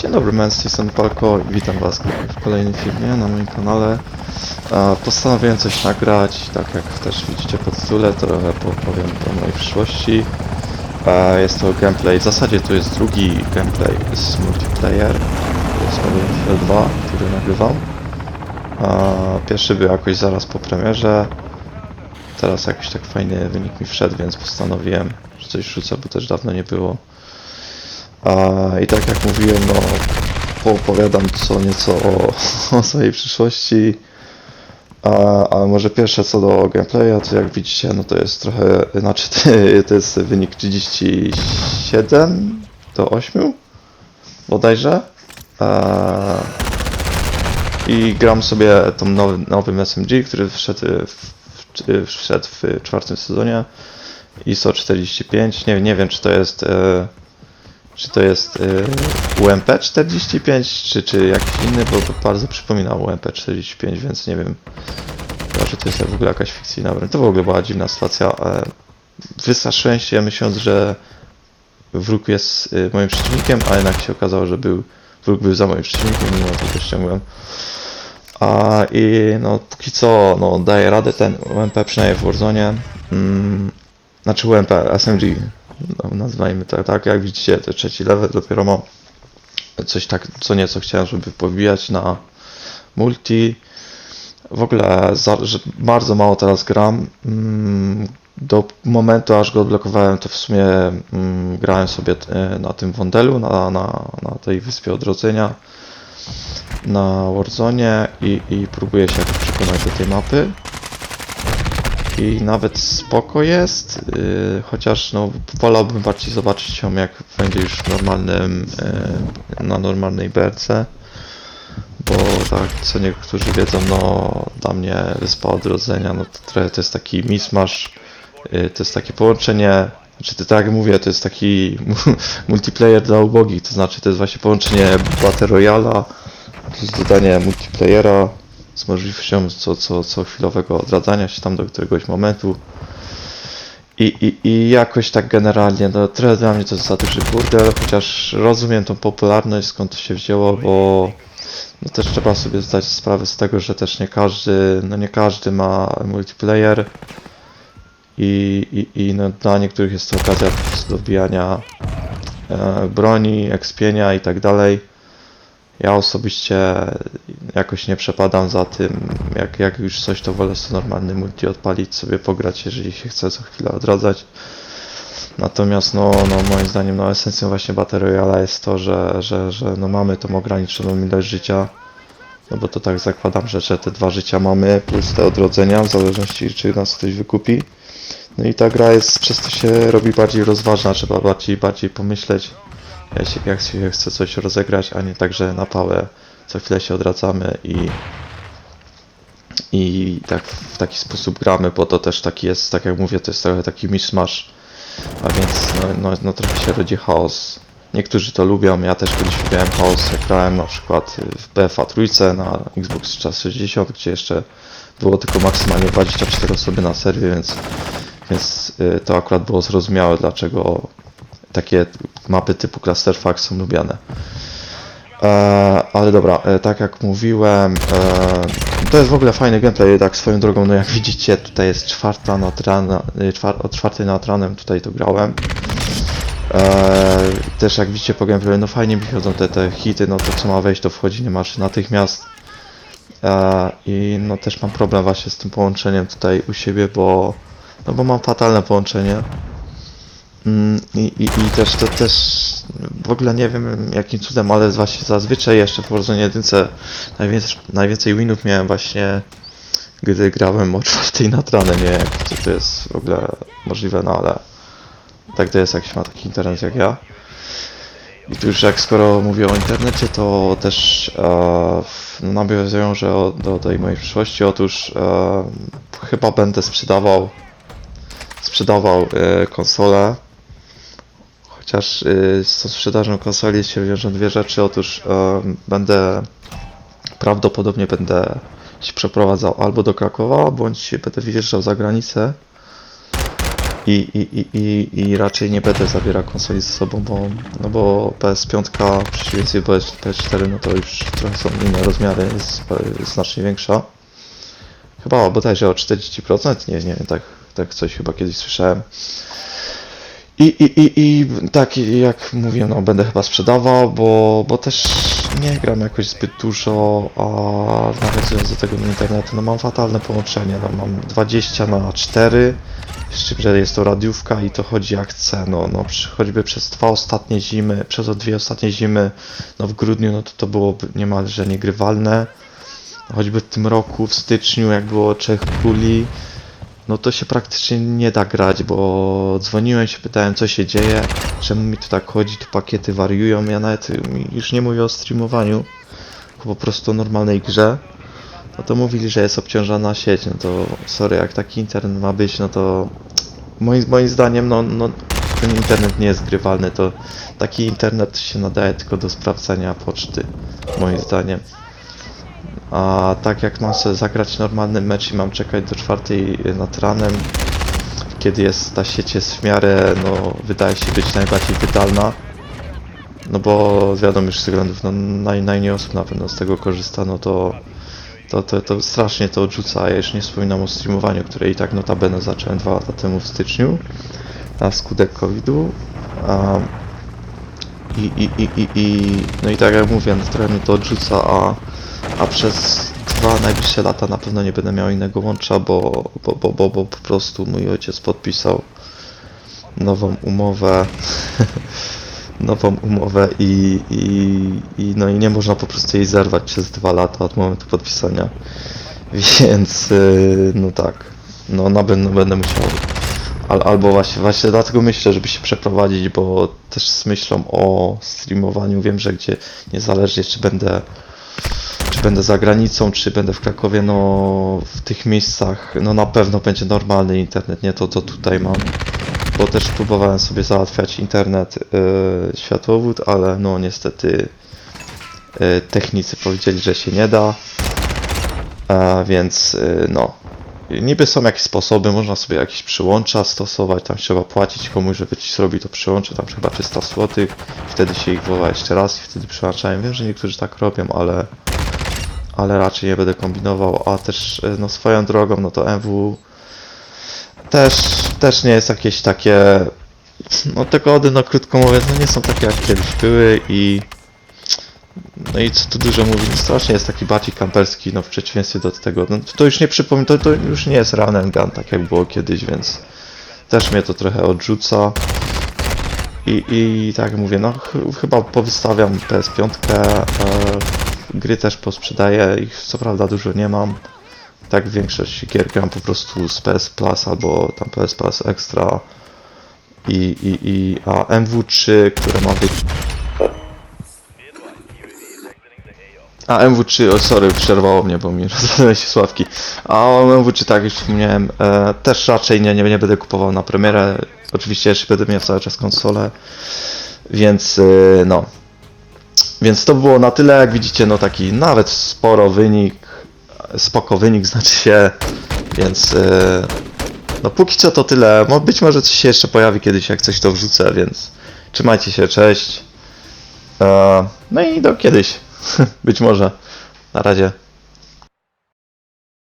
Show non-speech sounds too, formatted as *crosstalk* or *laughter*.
Dzień dobry, tej strony Palko witam was w kolejnym filmie na moim kanale. Postanowiłem coś nagrać, tak jak też widzicie po tytule, trochę powiem o mojej przyszłości. Jest to gameplay, w zasadzie to jest drugi gameplay z multiplayer, z Modern 2, który nagrywam. Pierwszy był jakoś zaraz po premierze, teraz jakiś tak fajny wynik mi wszedł, więc postanowiłem, że coś rzucę, bo też dawno nie było. I tak jak mówiłem, no poopowiadam co nieco o, *laughs* o swojej przyszłości. A, a może pierwsze co do gameplaya, to jak widzicie, no to jest trochę, znaczy *laughs* to jest wynik 37 do 8 bodajże. A, I gram sobie tą nowy, nowym SMG, który wszedł w, w, wszedł w czwartym sezonie. ISO 45, nie, nie wiem czy to jest e, czy to jest y, UMP 45, czy, czy jakiś inny, bo to bardzo przypomina UMP 45, więc nie wiem. Chyba, że to jest w ogóle jakaś fikcyjna broń. To w ogóle była dziwna sytuacja. E, wystraszyłem się myśląc, że wróg jest y, moim przeciwnikiem, a jednak się okazało, że był, wróg był za moim przeciwnikiem, mimo to go ściągłem. A i no póki co no, daje radę ten UMP przynajmniej w Warzone. Mm, znaczy UMP, SMG, no, nazwijmy to tak, jak widzicie, to trzeci level dopiero mam coś tak, co nieco chciałem, żeby pobijać na multi. W ogóle za, bardzo mało teraz gram. Mm, Do momentu, aż go odblokowałem, to w sumie mm, grałem sobie e, na tym wondelu, na, na, na tej wyspie odrodzenia, na Warzone i, i próbuję się jakoś przekonać do tej mapy i nawet spoko jest, yy, chociaż no wolałbym bardziej zobaczyć ją jak będzie już w normalnym, yy, na normalnej berce, bo tak co niektórzy wiedzą, no dla mnie Wyspa Odrodzenia, no to trochę to jest taki mismasz, yy, to jest takie połączenie, znaczy to tak jak mówię, to jest taki *laughs* multiplayer dla ubogich, to znaczy to jest właśnie połączenie Battle Royala plus dodanie multiplayera z możliwością co, co, co chwilowego odradzania się tam do któregoś momentu. I, i, I jakoś tak generalnie, no trochę dla mnie to jest za duży burdel, chociaż rozumiem tą popularność, skąd to się wzięło, bo no też trzeba sobie zdać sprawę z tego, że też nie każdy, no nie każdy ma multiplayer i, i, i no dla niektórych jest to okazja do wbijania e, broni, ekspienia i tak dalej. Ja osobiście jakoś nie przepadam za tym, jak, jak już coś to wolę sobie normalny multi odpalić, sobie pograć, jeżeli się chce co chwilę odradzać. Natomiast no, no moim zdaniem no, esencją właśnie Battle Royale jest to, że, że, że no, mamy tą ograniczoną ilość życia. No bo to tak zakładam, że, że te dwa życia mamy, plus te odrodzenia, w zależności czy nas ktoś wykupi. No i ta gra jest, przez to się robi bardziej rozważna, trzeba bardziej, bardziej pomyśleć, się, jak się chce coś rozegrać, a nie tak, że na pałę co chwilę się odradzamy i i tak w taki sposób gramy, bo to też taki jest, tak jak mówię, to jest trochę taki mishmash, a więc no, no, no trochę się rodzi chaos. Niektórzy to lubią, ja też kiedyś lubiłem chaos, jak grałem na przykład w BFA trójce na Xbox 360, gdzie jeszcze było tylko maksymalnie 24 osoby na serwie, więc, więc y, to akurat było zrozumiałe, dlaczego takie mapy typu Clusterfuck są lubiane. E, ale dobra, e, tak jak mówiłem, e, to jest w ogóle fajny gameplay, tak swoją drogą, no jak *laughs* widzicie, tutaj jest czwarta nad rana, e, czwar, od czwartej nad ranem tutaj to grałem. E, też jak widzicie po gameplay, no fajnie mi chodzą te, te hity, no to co ma wejść, to wchodzi niemalże natychmiast. E, I no też mam problem właśnie z tym połączeniem tutaj u siebie, bo no bo mam fatalne połączenie. Mm, I, i, I też to też w ogóle nie wiem jakim cudem, ale właśnie zazwyczaj jeszcze w Warzone 1 najwięcej, najwięcej winów miałem właśnie gdy grałem o *laughs* czwartej nad ranem, nie wiem czy to jest w ogóle możliwe, no ale tak to jest jak się ma taki internet jak ja. I tu już jak skoro mówię o internecie, to też e, no, nawiązują, że o, do tej mojej przyszłości, otóż e, chyba będę sprzedawał sprzedawał e, konsolę. Chociaż e, z tą sprzedażą konsoli się wiążą dwie rzeczy. Otóż e, będę prawdopodobnie będę się przeprowadzał albo do Krakowa, bądź będę wyjeżdżał za granicę. I, i, i, i, I raczej nie będę zabierał konsoli ze sobą, bo, no bo PS5 w przeciwieństwie do PS4 no to już trochę są inne rozmiary, jest, znacznie większa. Chyba bodajże o 40%, nie, nie tak, tak coś chyba kiedyś słyszałem. I, i, i, I tak jak mówię, no będę chyba sprzedawał, bo, bo też nie gram jakoś zbyt dużo, a nawiązując do tego internetu, no mam fatalne połączenie, no mam 20 na 4, z czym, że jest to radiówka i to chodzi jak chcę, no, no choćby przez dwa ostatnie zimy, przez dwie ostatnie zimy, no w grudniu, no to to byłoby niemalże niegrywalne, choćby w tym roku, w styczniu, jak było Trzech Króli, no to się praktycznie nie da grać, bo dzwoniłem się, pytałem co się dzieje, czemu mi to tak chodzi, tu pakiety wariują, ja nawet y, już nie mówię o streamowaniu, po prostu o normalnej grze, no to mówili, że jest obciążona sieć, no to sorry, jak taki internet ma być, no to moim, moim zdaniem, no, no ten internet nie jest grywalny, to taki internet się nadaje tylko do sprawdzania poczty, moim zdaniem. A tak jak mam sobie zagrać normalny mecz i mam czekać do czwartej nad ranem, kiedy jest ta sieć jest w miarę, no wydaje się być najbardziej wydalna. No bo wiadomo już z względów, no naj, najmniej osób na pewno z tego korzysta, no to, to, to, to strasznie to odrzuca. Ja już nie wspominam o streamowaniu, które i tak notabene zacząłem dwa lata temu w styczniu na skutek COVID-u. A, i, i, i, i, i, no i tak jak mówię, no, trochę mnie to odrzuca, a, a przez dwa najbliższe lata na pewno nie będę miał innego łącza, bo, bo, bo, bo, bo po prostu mój ojciec podpisał nową umowę *laughs* nową umowę i, i, i no i nie można po prostu jej zerwać przez dwa lata od momentu podpisania. *laughs* Więc yy, no tak no na pewno będę musiał Al, albo właśnie, właśnie dlatego myślę, żeby się przeprowadzić, bo też z myślą o streamowaniu wiem, że gdzie niezależnie czy będę będę za granicą, czy będę w Krakowie, no w tych miejscach, no na pewno będzie normalny internet, nie to co tutaj mam. Bo też próbowałem sobie załatwiać internet, yy, światłowód, ale no niestety yy, technicy powiedzieli, że się nie da. A więc yy, no. Niby są jakieś sposoby, można sobie jakieś przyłącza stosować, tam trzeba płacić komuś, żeby ci zrobił to przyłącze, tam chyba 300 zł, wtedy się ich woła jeszcze raz i wtedy przyłączają. Wiem, że niektórzy tak robią, ale ale raczej nie będę kombinował, a też e, no swoją drogą, no to MW też, też nie jest jakieś takie no te kody, no krótko mówiąc, no nie są takie jak kiedyś były i no i co tu dużo mówić, no strasznie jest taki bardziej kamperski, no w przeciwieństwie do tego, no to już nie przypomnę, to, to już nie jest run and gun, tak jak było kiedyś, więc też mnie to trochę odrzuca. I, i tak mówię, no ch chyba powystawiam PS5, e, gry też posprzedaję, ich co prawda dużo nie mam. Tak większość gier gram po prostu z PS Plus albo tam PS Plus Extra i, i, i a MW3, które ma być... A MW3, o sorry, przerwało mnie, bo mi *laughs* rozlały się sławki. A o MW3, tak już wspomniałem, e, też raczej nie, nie, nie będę kupował na premierę. Oczywiście jeszcze będę miał cały czas konsolę, więc e, no. Więc to było na tyle, jak widzicie, no taki nawet sporo wynik, spoko wynik *laughs* znaczy się, więc e, no póki co to tyle. Mo- Być może coś się jeszcze pojawi kiedyś, jak coś to wrzucę, więc trzymajcie się, cześć. E, no i do kiedyś. *laughs* Być może. Na razie.